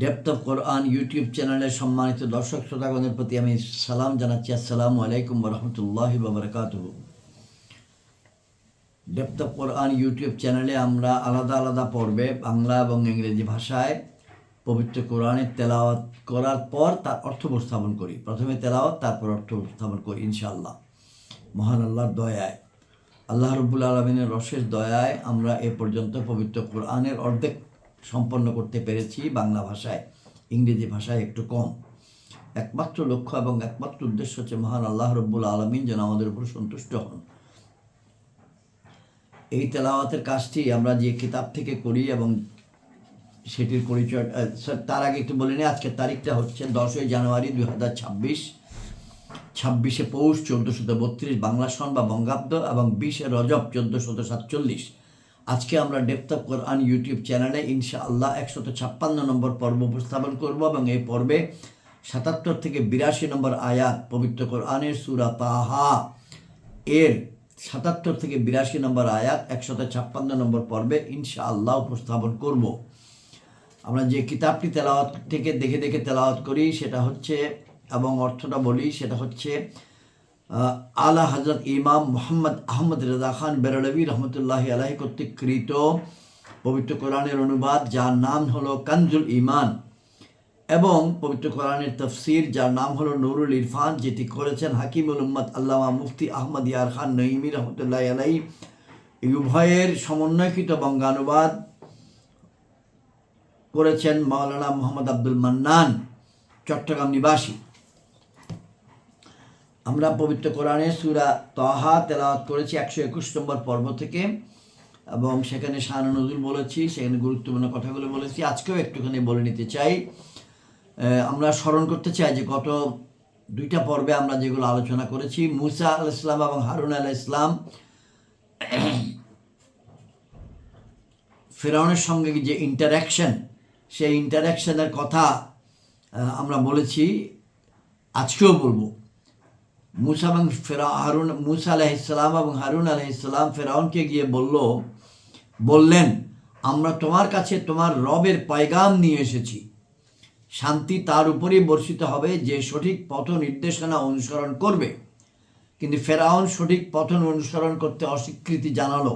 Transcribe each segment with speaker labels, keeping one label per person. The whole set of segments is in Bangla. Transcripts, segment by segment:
Speaker 1: ডেপথ অফ কোরআন ইউটিউব চ্যানেলের সম্মানিত দর্শক শ্রোতাগণের প্রতি আমি সালাম জানাচ্ছি। আসসালামু আলাইকুম রহমতুল্লাহ বাবরকাত ডেপথ অফ কোরআন ইউটিউব চ্যানেলে আমরা আলাদা আলাদা পর্বে বাংলা এবং ইংরেজি ভাষায় পবিত্র কোরআনের তেলাওয়াত করার পর তার অর্থ উপস্থাপন করি। প্রথমে তেলাওয়াত, তারপর অর্থ উপস্থাপন করি ইনশাআল্লাহ। মহান আল্লাহর দয়ায়। আল্লাহ রব্বুল আলমিনের রসের দয়ায় আমরা এ পর্যন্ত পবিত্র কোরআনের অর্ধেক সম্পন্ন করতে পেরেছি বাংলা ভাষায়, ইংরেজি ভাষায় একটু কম। একমাত্র লক্ষ্য এবং একমাত্র উদ্দেশ্য হচ্ছে মহান আল্লাহ রব্বুল আলমিন যেন আমাদের উপর সন্তুষ্ট হন। এই তেলাওয়াতের কাজটি আমরা যে কিতাব থেকে করি এবং সেটির পরিচয় তার আগে একটু বলে নিই, আজকের তারিখটা হচ্ছে দশই জানুয়ারি দুই হাজার ছাব্বিশ। ছাব্বিশে পৌষ চোদ্দোশত বত্রিশ, বাংলা সন বা বঙ্গাব্দ এবং বিশে রজব চোদ্দোশত সাতচল্লিশ। আজকে আমরা অফ কোরআন ইউটিউব চ্যানেলে ইনশাআল্লাহ একশত ছাপ্পান্ন নম্বর পর্ব উপস্থাপন করব এবং এই পর্বে সাতাত্তর থেকে বিরাশি নম্বর আয়াত পবিত্র কোরআনের সুরা তাহা এর সাতাত্তর থেকে বিরাশি নম্বর আয়াত একশত ছাপ্পান্ন নম্বর পর্বে ইনশাআল্লাহ উপস্থাপন করব। আমরা যে কিতাবটি তেলাওয়াত থেকে দেখে দেখে তেলাওয়াত করি, সেটা হচ্ছে এবং অর্থটা বলি, সেটা হচ্ছে আলা হজরত ইমাম মোহাম্মদ আহমদ রেজা খান বেরলভি রহমতুল্লাহ আলাহি কর্তৃক কৃত পবিত্র কোরআনের অনুবাদ, যার নাম হলো কানজুল ইমান এবং পবিত্র কোরআনের তফসির, যার নাম হলো নুরুল ইরফান, যেটি করেছেন হাকিমুল উম্মদ আল্লামা মুফতি আহমদ ইয়ার খান নঈমি রহমতুল্লাহ আলাই উভয়ের সমন্বয়কৃত বঙ্গানুবাদ করেছেন মাওলানা মোহাম্মদ আব্দুল মান্নান, চট্টগ্রাম নিবাসী। আমরা পবিত্র কোরআনে সুরা তহা তেলাওয়াত করেছি একশো একুশ নম্বর পর্ব থেকে। এবং সেখানে শাহ নজরুল বলেছি, সেখানে গুরুত্বপূর্ণ কথাগুলো বলেছি। আজকেও একটুখানি বলে নিতে চাই। আমরা স্মরণ করতে চাই যে গত দুইটা পর্বে আমরা যেগুলো আলোচনা করেছি, মুসা আল ইসলাম এবং হারুন আল ইসলাম ফেরাউনের সঙ্গে যে ইন্টারাকশন সেই ইন্টারাকশনের কথা আমরা বলেছি। আজকেও বলব। মুসা এবং ফেরা হারুন মুসা আলাইসালাম এবং হারুন আলাইসালাম ফেরাউনকে গিয়ে বলল বললেন আমরা তোমার কাছে তোমার রবের পায়গাম নিয়ে এসেছি শান্তি তার উপরেই বর্ষিত হবে যে সঠিক পথ নির্দেশনা অনুসরণ করবে। কিন্তু ফেরাউন সঠিক পথন অনুসরণ করতে অস্বীকৃতি জানালো।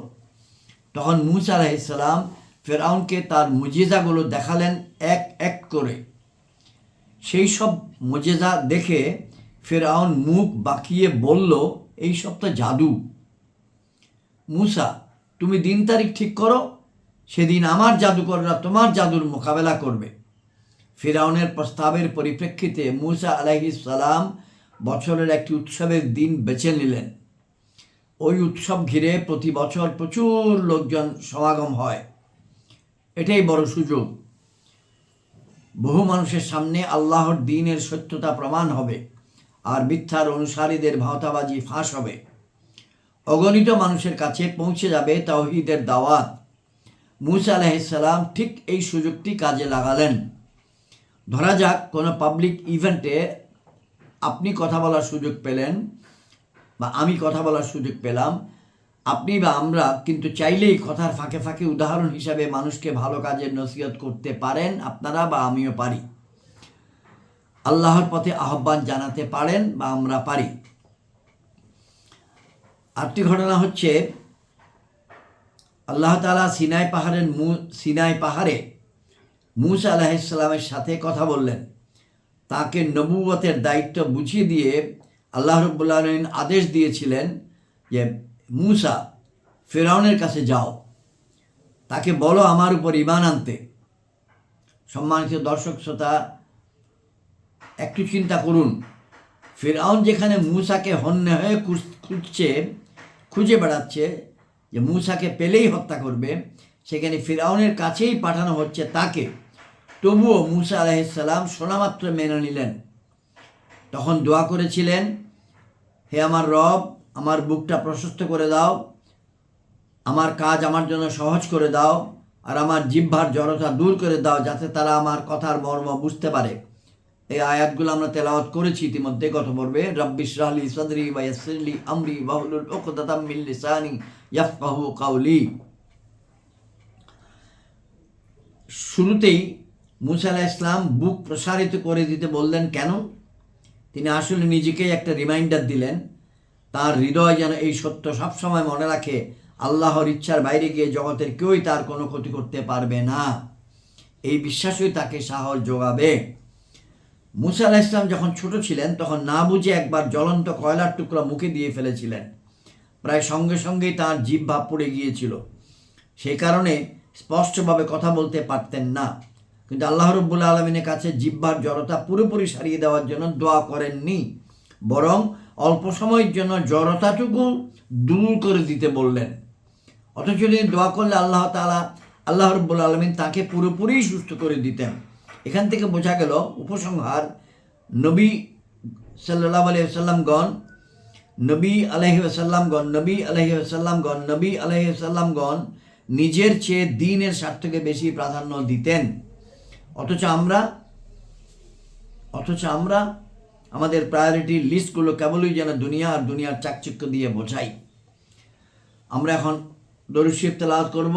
Speaker 1: তখন মুসা আলাইসালাম ফেরাউনকে তার মুজিজাগুলো দেখালেন এক এক করে। সেই সব মজেজা দেখে ফেরাউন মুখ বাঁকিয়ে বলল, এই সব তো জাদু। মুসা, তুমি দিন তারিখ ঠিক করো, সেদিন আমার জাদুকররা তোমার জাদুর মোকাবেলা করবে। ফেরাউনের প্রস্তাবের পরিপ্রেক্ষিতে মুসা সালাম বছরের একটি উৎসবের দিন বেছে নিলেন। ওই উৎসব ঘিরে প্রতি বছর প্রচুর লোকজন সমাগম হয়। এটাই বড় সুযোগ। বহু মানুষের সামনে আল্লাহর দিনের সত্যতা প্রমাণ হবে। আর মিথ্যার অনুসারীদের ভাওতাবাজি ফাঁস হবে। অগণিত মানুষের কাছে পৌঁছে যাবে তাওহিদের দাওয়াত। মুসা আলাইসাল্লাম ঠিক এই সুযোগটি কাজে লাগালেন। ধরা যাক কোনো পাবলিক ইভেন্টে আপনি কথা বলার সুযোগ পেলেন বা আমি কথা বলার সুযোগ পেলাম। আপনি বা আমরা কিন্তু চাইলেই কথার ফাঁকে ফাঁকে উদাহরণ হিসাবে মানুষকে ভালো কাজের নসিহত করতে পারেন, আপনারা বা আমিও পারি। আল্লাহর পথে আহ্বান জানাতে পারেন বা আমরা পারি। আরেকটি ঘটনা হচ্ছে, আল্লাহ তালা সিনাই পাহাড়ের মু, সিনাই পাহাড়ে মুসা আলাহিসাল্লামের সাথে কথা বললেন। তাকে নবুয়তের দায়িত্ব বুঝিয়ে দিয়ে আল্লাহ রব্বুল্লাহ আদেশ দিয়েছিলেন যে, মুসা, ফেরাউনের কাছে যাও। তাকে বলো আমার উপর ইমান আনতে। সম্মানিত দর্শক, শ্রোতা একটু চিন্তা করুন। ফেরাউন যেখানে মূসাকে হন্যে হয়ে খুঁজ- খুঁজছে, খুঁজে বেড়াচ্ছে, যে মূসাকে পেলেই হত্যা করবে, সেখানে ফেরাউনের কাছেই পাঠানো হচ্ছে তাকে। তবুও মুসা আলাইসাল্লাম শোনামাত্র মেনে নিলেন। তখন দোয়া করেছিলেন, হে আমার রব, আমার বুকটা প্রশস্ত করে দাও, আমার কাজ আমার জন্য সহজ করে দাও, আর আমার জিহ্বার জড়তা দূর করে দাও, যাতে তারা আমার কথার মর্ম বুঝতে পারে। এই আয়াতগুলো আমরা তেলাওয়াত করেছি ইতিমধ্যে গত পর্বে। রব্বিশ রাহলি সদরি বা ইয়াসিরলি আমরি বাহুলুল উকদাতাম মিন লিসানি ইয়াফকাহু কাউলি শুরুতেই মুসা আলাহ ইসলাম বুক প্রসারিত করে দিতে বললেন, কেন? তিনি আসলে নিজেকেই একটা রিমাইন্ডার দিলেন। তার হৃদয় যেন এই সত্য সবসময় মনে রাখে, আল্লাহর ইচ্ছার বাইরে গিয়ে জগতের কেউই তার কোনো ক্ষতি করতে পারবে না। এই বিশ্বাসই তাকে সাহস যোগাবে। মুসা আলাহ ইসলাম যখন ছোট ছিলেন, তখন না বুঝে একবার জ্বলন্ত কয়লার টুকরা মুখে দিয়ে ফেলেছিলেন। প্রায় সঙ্গে সঙ্গেই তার জিভ ভাব পড়ে গিয়েছিল। সেই কারণে স্পষ্টভাবে কথা বলতে পারতেন না। কিন্তু আল্লাহ রব্বুল আলমিনের কাছে জিব্বার জড়তা পুরোপুরি সারিয়ে দেওয়ার জন্য দোয়া করেননি। বরং অল্প সময়ের জন্য জড়তাটুকু দূর করে দিতে বললেন। অথচ তিনি দোয়া করলে আল্লাহ তালা আল্লাহ রব্বুল আলমিন তাকে পুরোপুরি সুস্থ করে দিতেন। এখান থেকে বোঝা গেল উপসংহার নবী সাল্লাহ আলিয়া সাল্লামগণ নবী আলহি আসাল্লামগণ নবী আলহি আসাল্লামগণ নবী আলহি আসাল্লামগণ নিজের চেয়ে দিনের স্বার্থকে বেশি প্রাধান্য দিতেন। অথচ আমরা অথচ আমরা আমাদের প্রায়োরিটি লিস্টগুলো কেবলই যেন দুনিয়া আর দুনিয়ার চাকচিক্য দিয়ে বোঝাই। আমরা এখন দরুশিফ তেলাওয়াত করব।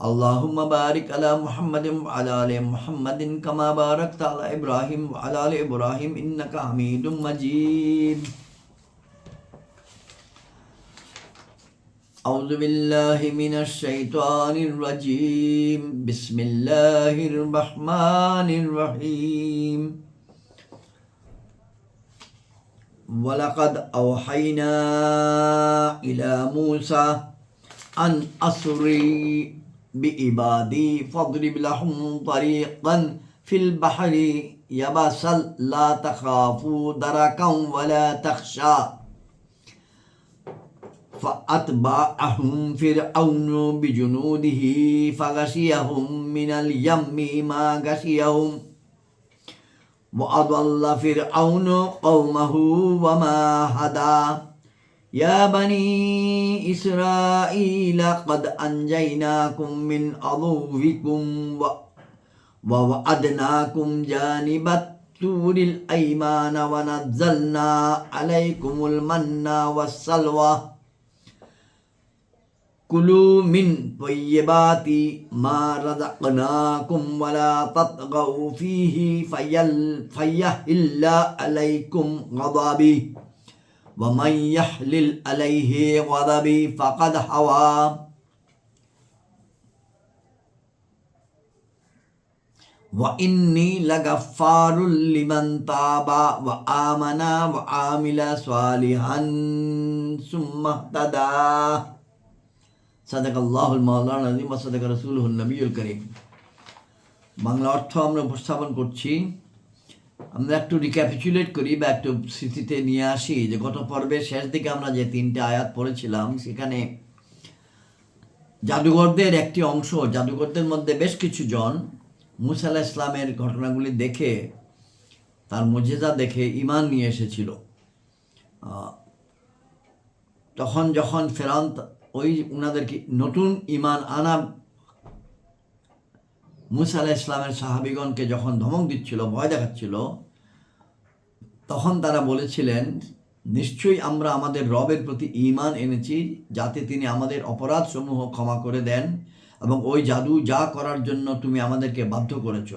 Speaker 1: اللهم بارك على محمد وعلى آل محمد كما باركت على إبراهيم وعلى آل إبراهيم إنك حميد مجيد. أعوذ بالله من الشيطان الرجيم. بسم الله الرحمن الرحيم. ولقد أوحينا إلى موسى أن أسري بعبادي فاضرب لهم طريقا في البحر يبسا لا تخافوا دركا ولا تخشى فأتبعهم فرعون بجنوده فغشيهم من اليم ما غشيهم وأضل فرعون قومه وما هدى يا بني إسرائيل قد أنجيناكم من عدوكم ووعدناكم جانب الطور الأيمان ونزلنا عليكم المن والسلوى. كلوا من طيبات ما رزقناكم ولا تطغوا فيه فيحل عليكم غضبي. ومن يحلل عليه غضبي فقد هوى وإني لغفار لمن تاب وآمن وعمل صالحا ثم اهتدى সাদাক আল্লাহুল মাওলানা আজিম ওয়া সাদাক রাসূলুহুন নবিয়ুল করিম বাংলা অর্থ আমরা উপস্থাপন করছি আমরা একটু রিক্যাপিচুলেট করি বা একটু স্মৃতিতে নিয়ে আসি যে গত পর্বের শেষ দিকে আমরা যে তিনটে আয়াত পড়েছিলাম, সেখানে জাদুঘরদের একটি অংশ, জাদুঘরদের মধ্যে বেশ কিছু জন মুসা আলাহ ইসলামের ঘটনাগুলি দেখে, তার মজেদা দেখে ইমান নিয়ে এসেছিল। তখন যখন ফেরান ওই ওনাদেরকে নতুন ইমান আনা মুসা আলাহ ইসলামের সাহাবিগণকে যখন ধমক দিচ্ছিল, ভয় দেখাচ্ছিল, তখন তারা বলেছিলেন, নিশ্চয়ই আমরা আমাদের রবের প্রতি ইমান এনেছি, যাতে তিনি আমাদের অপরাধসমূহ ক্ষমা করে দেন এবং ওই জাদু যা করার জন্য তুমি আমাদেরকে বাধ্য করেছ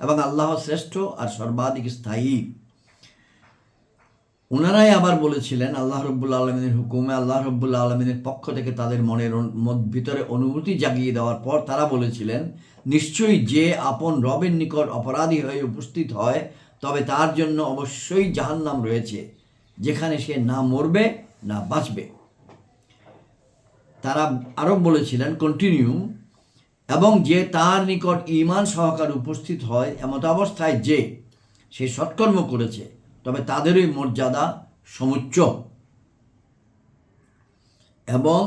Speaker 1: এবং আল্লাহ শ্রেষ্ঠ আর সর্বাধিক স্থায়ী। ওনারাই আবার বলেছিলেন, আল্লাহ রব্বুল আলমিনের হুকুমে, আল্লাহ রব্বুল আলমিনের পক্ষ থেকে তাদের মনের ভিতরে অনুভূতি জাগিয়ে দেওয়ার পর তারা বলেছিলেন, নিশ্চয়ই যে আপন রবের নিকট অপরাধী হয়ে উপস্থিত হয়, তবে তার জন্য অবশ্যই জাহান্নাম রয়েছে, যেখানে সে না মরবে, না বাঁচবে। তারা আরও বলেছিলেন, কন্টিনিউ, এবং যে তার নিকট ঈমান সহকারে উপস্থিত হয়, এমত অবস্থায় যে সে সৎকর্ম করেছে তবে তাদেরই মর্যাদা সমুচ্চ। এবং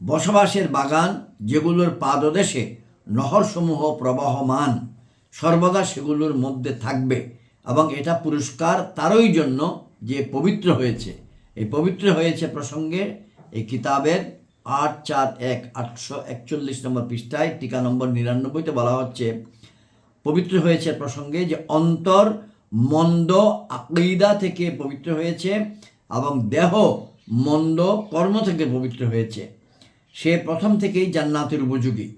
Speaker 1: বসবাসের বাগান যেগুলোর পাদদেশে নহরসমূহ প্রবাহমান, সর্বদা সেগুলোর মধ্যে থাকবে এবং এটা পুরস্কার তারই জন্য যে পবিত্র হয়েছে। এই পবিত্র হয়েছে প্রসঙ্গে এই কিতাবের আট চার এক আটশো একচল্লিশ নম্বর পৃষ্ঠায় টিকা নম্বর নিরানব্বইতে বলা হচ্ছে, পবিত্র হয়েছে প্রসঙ্গে যে অন্তর মন্দ আকিদা থেকে পবিত্র হয়েছে এবং দেহ মন্দ কর্ম থেকে পবিত্র হয়েছে। সে প্রথম থেকেই জান্নাতের উপযোগী।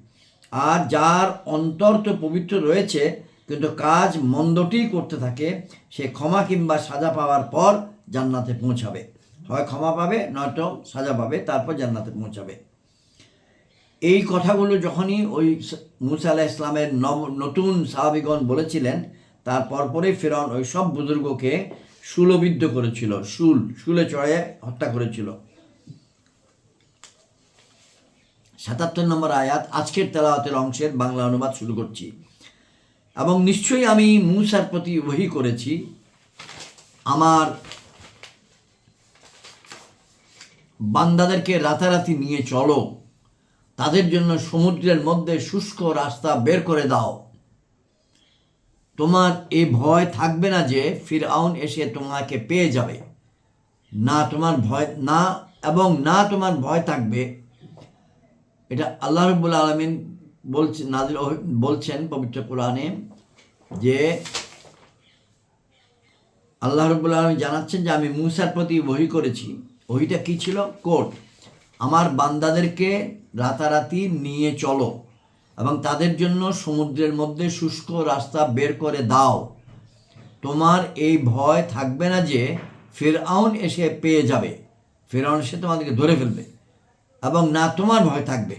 Speaker 1: আর যার অন্তর তো পবিত্র রয়েছে, কিন্তু কাজ মন্দটি করতে থাকে, সে ক্ষমা কিংবা সাজা পাওয়ার পর জান্নাতে পৌঁছাবে। হয় ক্ষমা পাবে, নয়তো সাজা পাবে, তারপর জান্নাতে পৌঁছাবে। এই কথাগুলো যখনই ওই মুসা আলাহ ইসলামের নতুন সাহাবিগণ বলেছিলেন তার পরপরে ফেরাউন ওই সব বুজুর্গকে শুলবিদ্ধ করেছিল শুল শুলে চড়ে হত্যা করেছিল। সাতাত্তর নম্বর আয়াত, আজকের তেলাওয়াতের অংশের বাংলা অনুবাদ শুরু করছি। এবং নিশ্চয়ই আমি মূসার প্রতি ওহি করেছি, আমার বান্দাদেরকে রাতারাতি নিয়ে চলো, তাদের জন্য সমুদ্রের মধ্যে শুষ্ক রাস্তা বের করে দাও। তোমার এ ভয় থাকবে না যে ফিরআউন এসে তোমাকে পেয়ে যাবে। না তোমার ভয়, না এবং না তোমার ভয় থাকবে। এটা আল্লাহ রব্বুল আলমিন বলছেন নাজিল বলছেন পবিত্র কোরআনে যে আল্লাহ রব্বুল আলমী জানাচ্ছেন যে আমি মুসার প্রতি বহি করেছি। ওইটা কি ছিল? কোর্ট আমার বান্দাদেরকে রাতারাতি নিয়ে চলো। এবং তাদের জন্য সমুদ্রের মধ্যে শুষ্ক রাস্তা বের করে দাও। তোমার এই ভয় থাকবে না যে ফেরাউন এসে পেয়ে যাবে। ফেরাউন এসে তোমাদেরকে ধরে ফেলবে এবং না তোমার ভয় থাকবে।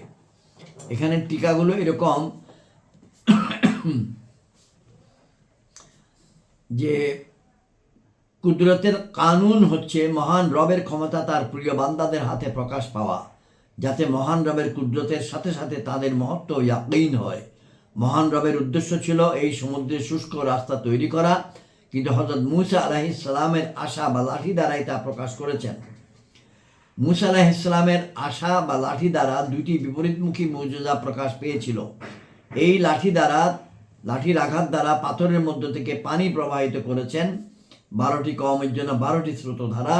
Speaker 1: এখানে টিকাগুলো এরকম যে কুদরতের কানুন হচ্ছে মহান রবের ক্ষমতা তার প্রিয় বান্দাদের হাতে প্রকাশ পাওয়া। যাতে মহান রবের কুদরতের সাথে সাথে তাদের মহত্ব ইয়াকিন হয়। মহান রবের উদ্দেশ্য ছিল এই সমুদ্রের শুষ্ক রাস্তা তৈরি করা, কিন্তু হজরত মুসা আলাহি সালামের আশা বা লাঠি দ্বারাই তা প্রকাশ করেছেন। মুসা আলাহ ইসলামের আশা বা লাঠি দ্বারা দুইটি বিপরীতমুখী মৌজুদা প্রকাশ পেয়েছিল। এই লাঠি দ্বারা, লাঠির আঘাত দ্বারা পাথরের মধ্য থেকে পানি প্রবাহিত করেছেন। বারোটি কমের জন্য বারোটি স্রোতধারা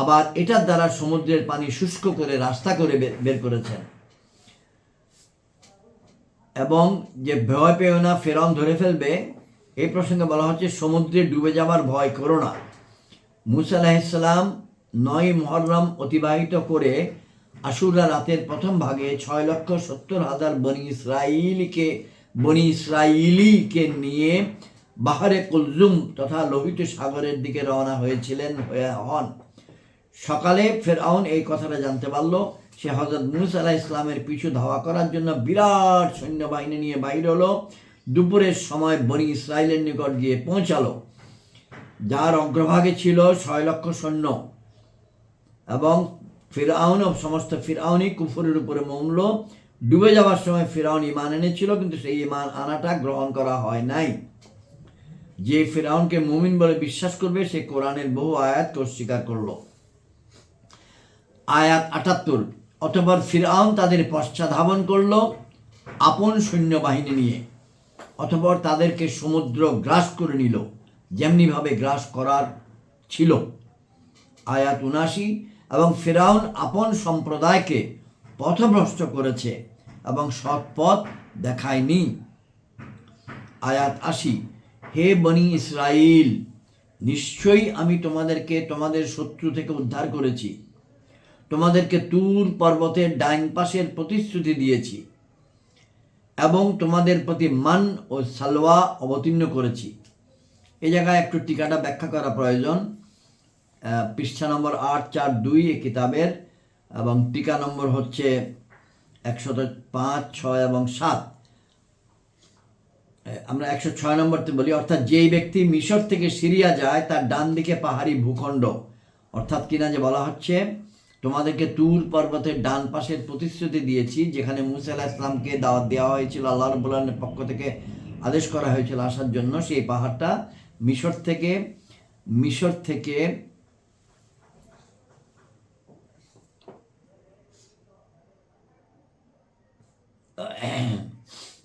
Speaker 1: আবার এটার দ্বারা সমুদ্রের পানি শুষ্ক করে রাস্তা করে বের করেছেন। এবং যে ভয় পেও না ফেরন ধরে ফেলবে, এই প্রসঙ্গে বলা হচ্ছে, সমুদ্রে ডুবে যাবার ভয় করো না। মুসা নয় মহরম অতিবাহিত করে আশুরা রাতের প্রথম ভাগে ছয় লক্ষ সত্তর হাজার বনি ইসরাইলকে, বনি ইসরাইলিকে নিয়ে বাহারে কুলজুম তথা লোহিত সাগরের দিকে রওনা হয়েছিলেন, হয়ে হন। সকালে ফেরাউন এই কথাটা জানতে পারল। সে হজরত মুসা আলাহ ইসলামের পিছু ধাওয়া করার জন্য বিরাট সৈন্যবাহিনী নিয়ে বাইর হলো। দুপুরের সময় বনি ইসরায়েলের নিকট গিয়ে পৌঁছালো। যার অগ্রভাগে ছিল ছয় লক্ষ সৈন্য। এবং ফিরাউন সমস্ত ফিরাউনই কুফরের উপরে মমল ডুবে যাওয়ার সময় ফিরাউন ইমান এনেছিল, কিন্তু সেই ইমান আনাটা গ্রহণ করা হয় নাই। যে ফিরাউনকে মুমিন বলে বিশ্বাস করবে, সে কোরআনের বহু আয়াতকে অস্বীকার করল। আয়াত আটাত্তর। অতপর ফিরাউন তাদের পশ্চাধাবন করল আপন সৈন্যবাহিনী নিয়ে। অতপর তাদেরকে সমুদ্র গ্রাস করে নিল, যেমনিভাবে গ্রাস করার ছিল। আয়াত উনাশি এবং ফেরাউন আপন সম্প্রদায়কে পথভ্রষ্ট করেছে এবং সৎ পথ দেখায়নি। আয়াত আশি, হে বনি ইসরাইল নিশ্চয়ই আমি তোমাদেরকে তোমাদের শত্রু থেকে উদ্ধার করেছি। তোমাদেরকে তুর পর্বতের ডাইন পাশের প্রতিশ্রুতি দিয়েছি এবং তোমাদের প্রতি মান ও সালোয়া অবতীর্ণ করেছি। এ জায়গায় একটু টিকাটা ব্যাখ্যা করা প্রয়োজন। পৃষ্ঠা নম্বর আট, চার, দুই এ কিতাবের এবং টিকা নম্বর হচ্ছে একশত পাঁচ, ছয় এবং সাত। আমরা একশো ছয় নম্বরতে বলি, অর্থাৎ যেই ব্যক্তি মিশর থেকে সিরিয়া যায়, তার ডান দিকে পাহাড়ি ভূখণ্ড, অর্থাৎ কিনা যে বলা হচ্ছে তোমাদেরকে তুর পর্বতের ডান পাশের প্রতিশ্রুতি দিয়েছি, যেখানে মুসা ইসলামকে দাওয়াত দেওয়া হয়েছিল আল্লাহ রবুল্লাহের পক্ষ থেকে আদেশ করা হয়েছিল আসার জন্য। সেই পাহাড়টা মিশর থেকে মিশর থেকে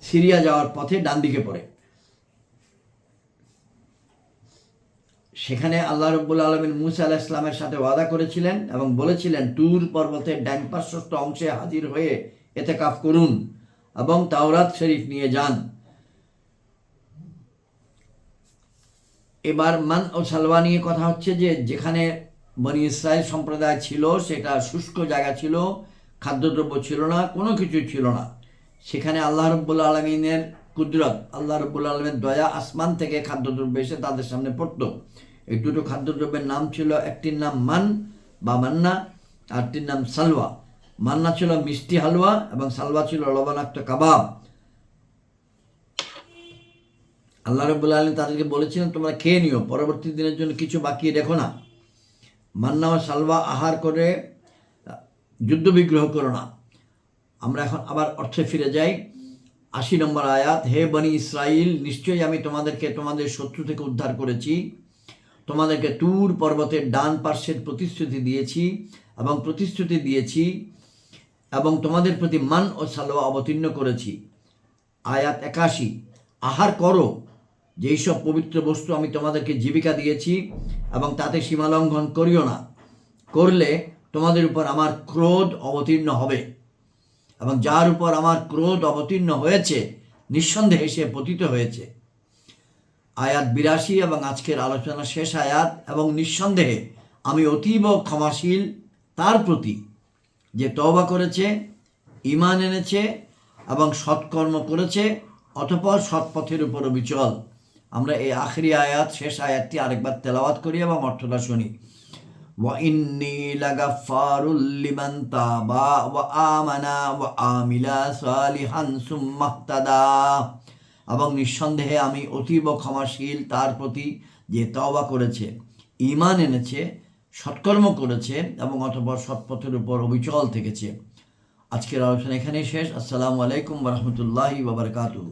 Speaker 1: সিরিয়া যাওয়ার পথে ডান দিকে পড়ে। সেখানে আল্লাহ রব্বুল আলমিন মুসা আলাহ ইসলামের সাথে ওয়াদা করেছিলেন এবং বলেছিলেন, তুর পর্বতের পার্শ্বস্থ অংশে হাজির হয়ে এতে কাফ করুন এবং তাওরাত শরীফ নিয়ে যান। এবার মান ও সালওয়া নিয়ে কথা হচ্ছে যে, যেখানে বনি ইসরায়েল সম্প্রদায় ছিল, সেটা শুষ্ক জায়গা ছিল, খাদ্যদ্রব্য ছিল না, কোনো কিছু ছিল না। সেখানে আল্লাহ রব্বুল আলমিনের কুদরত, আল্লাহ রব্বুল আলমের দয়া আসমান থেকে খাদ্যদ্রব্য এসে তাদের সামনে পড়তো। এই দুটো খাদ্যদ্রব্যের নাম ছিল, একটির নাম মান বা মান্না আরটির নাম সালওয়া। মান্না ছিল মিষ্টি হালুয়া এবং সালওয়া ছিল লবণাক্ত কাবাব। আল্লাহ রব্বুল আলম তাদেরকে বলেছিলেন, তোমরা খেয়ে নিও, পরবর্তী দিনের জন্য কিছু বাকি রেখো না। মান্না ও সালওয়া আহার করে যুদ্ধ বিগ্রহ করো না। আমরা এখন আবার অর্থে ফিরে যাই। আশি নম্বর আয়াত, হে বনি ইসরাইল, নিশ্চয়ই আমি তোমাদেরকে তোমাদের শত্রু থেকে উদ্ধার করেছি। তোমাদেরকে তুর পর্বতের ডান পার্শ্বের প্রতিশ্রুতি দিয়েছি এবং প্রতিশ্রুতি দিয়েছি এবং তোমাদের প্রতি মান ও সালোয়া অবতীর্ণ করেছি। আয়াত একাশি, আহার করো, যেই সব পবিত্র বস্তু আমি তোমাদেরকে জীবিকা দিয়েছি এবং তাতে সীমালঙ্ঘন করিও না। করলে তোমাদের উপর আমার ক্রোধ অবতীর্ণ হবে। এবং যার উপর আমার ক্রোধ অবতীর্ণ হয়েছে, নিঃসন্দেহে সে পতিত হয়েছে। আয়াত বিরাশি এবং আজকের আলোচনা শেষ আয়াত, এবং নিঃসন্দেহে আমি অতীব ক্ষমাশীল তার প্রতি যে তওবা করেছে ইমান এনেছে এবং সৎকর্ম করেছে, অতপর সৎপথের উপর বিচল আমরা এই আখরি আয়াত, শেষ আয়াতটি আরেকবার তেলাওয়াত করি এবং অর্থটা শুনি। وإني لغفار لمن تاب وآمن وعمل صالحا ثم اهتدى এবং নিঃসন্দেহে আমি অতীব ক্ষমাশীল তার প্রতি যে তওবা করেছে ঈমান এনেছে সৎকর্ম করেছে এবং অতপর সৎপথের উপর অবিচল থেকেছে আজকের আলোচনা এখানেই শেষ আসসালামু আলাইকুম রহমতুল্লাহি বাবরকাতুহ